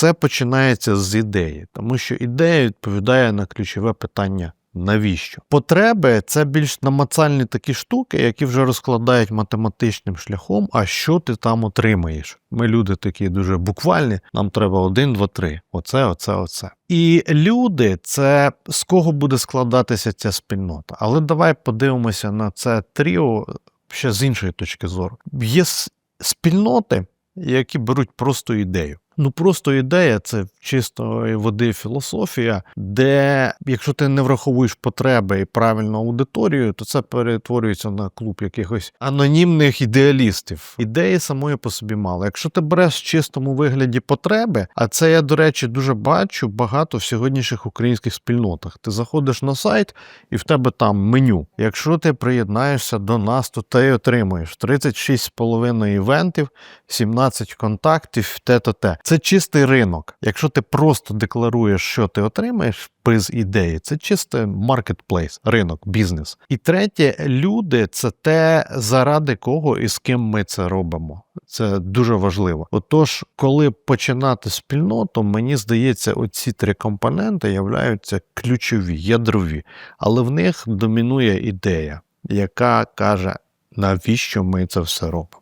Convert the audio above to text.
все починається з ідеї, тому що ідея відповідає на ключове питання. Навіщо? Потреби це більш намацальні такі штуки, які вже розкладають математичним шляхом, а що ти там отримаєш. Ми люди такі дуже буквальні, нам треба один, два, три. Оце, оце, оце. І люди це з кого буде складатися ця спільнота. Але давай подивимося на це тріо ще з іншої точки зору. Є спільноти, які беруть просто ідею. Ну, просто ідея це чистої води філософія, де, якщо ти не враховуєш потреби і правильну аудиторію, то це перетворюється на клуб якихось анонімних ідеалістів. Ідеї самої по собі мало. Якщо ти береш в чистому вигляді потреби, а це я, до речі, дуже бачу багато в сьогоднішніх українських спільнотах. Ти заходиш на сайт, і в тебе там меню. Якщо ти приєднаєшся до нас, то ти отримуєш 36,5 івентів, 17 контактів, те-то те. Це чистий ринок. Якщо ти просто декларуєш, що ти отримаєш без ідеї, це чистий маркетплейс, ринок, бізнес. І третє, люди це те, заради кого і з ким ми це робимо. Це дуже важливо. Отож, коли починати спільноту, мені здається, оці три компоненти являються ключові, ядрові, але в них домінує ідея, яка каже, навіщо ми це все робимо.